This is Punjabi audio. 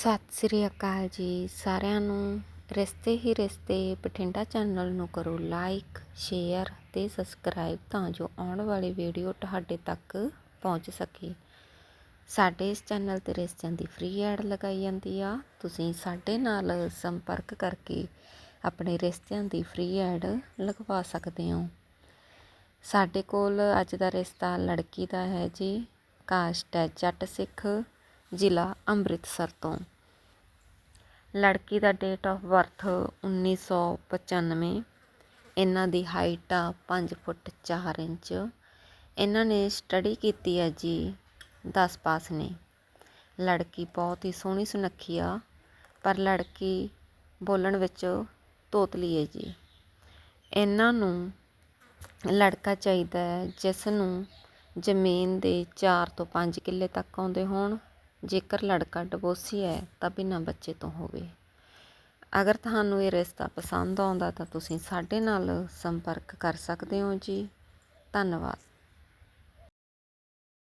ਸਤਿ ਸ੍ਰੀ ਅਕਾਲ ਜੀ ਸਾਰਿਆਂ ਨੂੰ। ਰਿਸ਼ਤੇ ਹੀ ਰਿਸ਼ਤੇ, ਬਠਿੰਡਾ ਚੈਨਲ ਨੂੰ ਕਰੋ ਲਾਈਕ, ਸ਼ੇਅਰ ਤੇ ਸਬਸਕ੍ਰਾਈਬ ਤਾਂ ਜੋ ਆਉਣ ਵਾਲੀ ਵੀਡੀਓ ਤੁਹਾਡੇ ਤੱਕ ਪਹੁੰਚ ਸਕੇ। ਸਾਡੇ ਇਸ ਚੈਨਲ ਤੇ ਰਿਸ਼ਤਿਆਂ ਦੀ ਫ੍ਰੀ ਐਡ ਲਗਾਈ ਜਾਂਦੀ ਆ। ਤੁਸੀਂ ਸਾਡੇ ਨਾਲ ਸੰਪਰਕ ਕਰਕੇ ਆਪਣੇ ਰਿਸ਼ਤਿਆਂ ਦੀ ਫ੍ਰੀ ਐਡ ਲਗਵਾ ਸਕਦੇ ਹੋ। ਸਾਡੇ ਕੋਲ ਅੱਜ ਦਾ ਰਿਸ਼ਤਾ ਲੜਕੀ ਦਾ ਹੈ ਜੀ, ਕਾਸਟ ਹੈ ਜੱਟ ਸਿੱਖ। ਜ਼ਿਲ੍ਹਾ ਅੰਮ੍ਰਿਤਸਰ ਤੋਂ। ਲੜਕੀ ਦਾ ਡੇਟ ਆਫ ਬਰਥ 1995 ਇਹਨਾਂ ਦੀ ਹਾਈਟ ਆ 5 ਫੁੱਟ 4 ਇੰਚ। ਇਹਨਾਂ ਨੇ ਸਟੱਡੀ ਕੀਤੀ ਹੈ ਜੀ 10 ਪਾਸ ਨੇ। ਲੜਕੀ ਬਹੁਤ ਹੀ ਸੋਹਣੀ ਸੁਨੱਖੀ ਆ, ਪਰ ਲੜਕੀ ਬੋਲਣ ਵਿੱਚ ਤੋਤਲੀ ਹੈ ਜੀ। ਇਹਨਾਂ ਨੂੰ ਲੜਕਾ ਚਾਹੀਦਾ ਹੈ ਜਿਸ ਨੂੰ ਜ਼ਮੀਨ ਦੇ 4 ਤੋਂ 5 ਕਿੱਲੇ ਤੱਕ ਆਉਂਦੇ ਹੋਣ। ਜੇਕਰ ਲੜਕਾ ਡਿਵੋਰਸੀ ਹੈ, ਤਾਂ ਬਿਨਾਂ ਬੱਚੇ ਤੋਂ ਹੋਵੇ। ਅਗਰ ਤੁਹਾਨੂੰ ਇਹ ਰਿਸ਼ਤਾ ਪਸੰਦ ਆਉਂਦਾ, ਤਾਂ ਤੁਸੀਂ ਸਾਡੇ ਨਾਲ ਸੰਪਰਕ ਕਰ ਸਕਦੇ ਹੋ ਜੀ। ਧੰਨਵਾਦ।